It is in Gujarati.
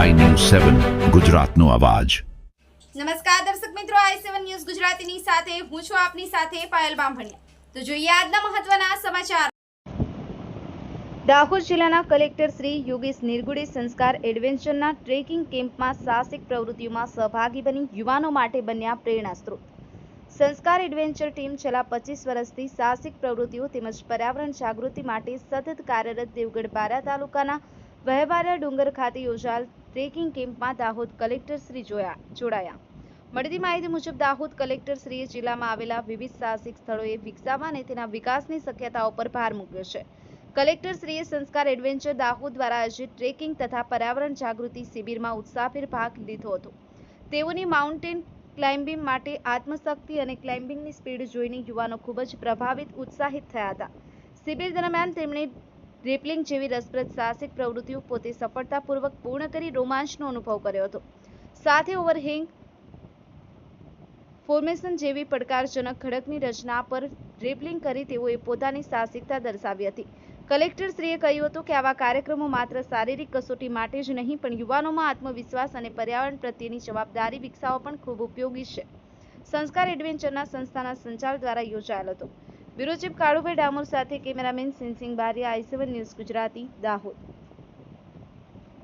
સેવન ગુજરાતનો અવાજ. નમસ્કાર દર્શક મિત્રો આઈ સેવન ન્યૂઝ ગુજરાતીની સાથે હું છું આપની સાથે પાયલ બામભણિયા. તો જોઈએ આજના મહત્વના સમાચાર. દાહોદ જિલ્લાના કલેક્ટર શ્રી યોગેશ નિર્ગુડે સંસ્કાર એડવેન્ચરના ટ્રેકિંગ કેમ્પમાં સાહસિક પ્રવૃત્તિઓમાં સહભાગી બની યુવાનો માટે બન્યા પ્રેરણા સ્ત્રોત. સંસ્કાર એડવેન્ચર ટીમ છેલ્લા પચીસ વર્ષથી સાહસિક પ્રવૃત્તિઓ તેમજ પર્યાવરણ જાગૃતિ માટે સતત કાર્યરત દેવગઢ બારા તાલુકાના વહેવારા ડુંગર ખાતે યોજાયેલ ટ્રેકિંગ કેમ્પમાં દાહોદ કલેક્ટર શ્રી જોયા, જોડાયા. મળતી માહિતી મુજબ, દાહોદ કલેક્ટર શ્રીએ જિલ્લામાં આવેલા વિવિધ સાહસિક સ્થળોએ વિકસાવવા અને તેના વિકાસની શક્યતાઓ પર ભાર મૂક્યો છે. કલેક્ટર શ્રીએ સંસ્કાર એડવેન્ચર દાહોદ દ્વારા આયોજિત ટ્રેકિંગ તથા પર્યાવરણ જાગૃતિ શિબિરમાં ઉત્સાહભેર ભાગ લીધો હતો. તેઓની માઉન્ટેન ક્લાઇમ્બિંગ માટે આત્મશક્તિ અને ક્લાઇમ્બિંગની સ્પીડ જોઈને યુવાનો ખૂબ જ પ્રભાવિત, ઉત્સાહિત થયા હતા. શિબિર દરમિયાન તેમણે રેપલિંગ જેવી રસપ્રદ સાહસિક પ્રવૃત્તિઓ પોતે સફળતાપૂર્વક પૂર્ણ કરી રોમાંચનો અનુભવ કર્યો હતો. સાથે ઓવરહેંગ ફોર્મેશન જેવી પડકારજનક ખડકની રચના પર રેપલિંગ કરી તેઓએ પોતાની સાહસિકતા દર્શાવી હતી. કલેક્ટર શ્રીએ કહ્યું હતું કે આવા કાર્યક્રમો માત્ર શારીરિક કસોટી માટે જ નહીં, પણ યુવાનોમાં આત્મવિશ્વાસ અને પર્યાવરણ પ્રત્યેની જવાબદારી વિકસાવવા પણ ખૂબ ઉપયોગી છે. સંસ્કાર એડવેન્ચરના સંસ્થાના સંચાલક દ્વારા યોજાયેલ હતો. બ્યુરો ચીફ કાળુભાઈ ડામોર સાથે cameraman Sinhsinh Bariya I News Gujarati Dahod.